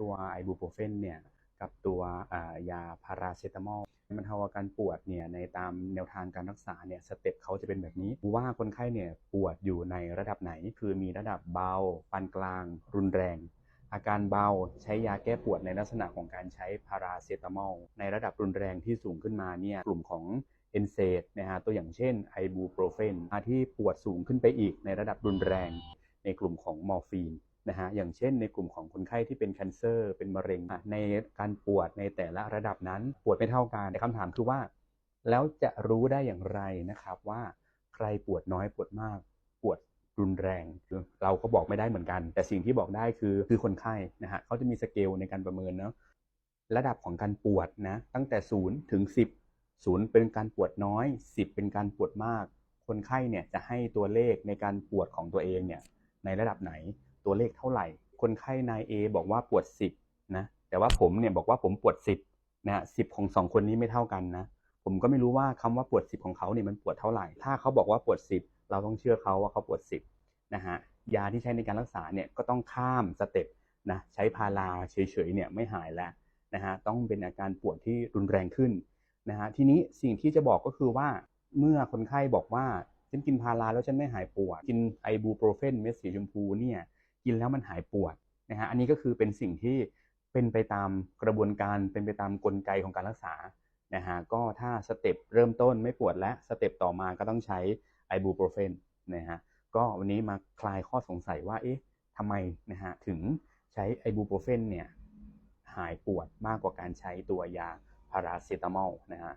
ตัวไอบูโปรเฟนเนี่ยกับตัวยาพาราเซตามอลบรรเทาอาการปวดเนี่ยในตามแนวทางการรักษาเนี่ยสเต็ปเขาจะเป็นแบบนี้ ว่าคนไข้เนี่ยปวดอยู่ในระดับไหน คือมีระดับเบา ปานกลาง รุนแรง อาการเบาใช้ยาแก้ปวดในลักษณะของการใช้พาราเซตามอลในระดับรุนแรงที่สูงขึ้นมาเนี่ยกลุ่มของเอนเซดนะฮะตัวอย่างเช่นไอบูโปรเฟนที่ปวดสูงขึ้นไปอีกในระดับรุนแรง ในกลุ่มของมอร์ฟีน นะฮะอย่างเช่นในกลุ่มของคนไข้ที่เป็นแคนเซอร์เป็นมะเร็งในการปวดในแต่ละระดับนั้นปวดไม่เท่ากันแต่คำถามคือว่า แล้วจะรู้ได้อย่างไรนะครับว่าใครปวดน้อยปวดมากปวดรุนแรง เราก็บอกไม่ได้เหมือนกัน แต่สิ่งที่บอกได้คือคือคนไข้นะฮะเขาจะมีสเกลในการประเมินเนาะระดับของการปวดนะตั้งแต่0ถึง10 0เป็นการปวดน้อย10เป็นการปวดมาก คนไข้เนี่ยจะให้ตัวเลขในการปวดของตัวเองเนี่ยในระดับไหน ตัวเลขเท่าไหร่ คนไข้นาย A บอกว่าปวด 10นะแต่ว่าผมเนี่ยบอกว่าผมปวด 10นะฮะ10ของสองคนนี้ไม่เท่ากันนะผมก็ไม่รู้ว่าคำว่าปวด 10 ของเขาเนี่ยมันปวดเท่าไหร่ ถ้าเขาบอกว่าปวด 10 เราต้องเชื่อเขาว่าเขาปวด 10นะฮะยาที่ใช้ในการรักษาเนี่ยก็ต้องข้ามสเต็ปนะใช้พาราเฉยๆเนี่ยไม่หายแล้วนะฮะต้องเป็นอาการปวดที่รุนแรงขึ้นนะฮะทีนี้สิ่งที่จะบอกก็คือว่าเมื่อคนไข้บอกว่าฉันกินพาราแล้วฉันไม่หายปวด กินไอบูโปรเฟนเม็ดสีชมพูเนี่ย กินแล้วมันหายปวดนะฮะอันนี้ก็คือเป็นสิ่งที่เป็นไปตามกระบวนการเป็นไปตามกลไกของการรักษานะฮะก็ถ้าสเต็ปเริ่มต้นไม่ปวดและสเต็ปต่อมาก็ต้องใช้ไอบูโปรเฟนนะฮะก็วันนี้มาคลายข้อสงสัยว่าเอ๊ะทำไมนะฮะถึงใช้ไอบูโปรเฟนเนี่ยหายปวดมากกว่าการใช้ตัวยาพาราเซตามอลนะฮะ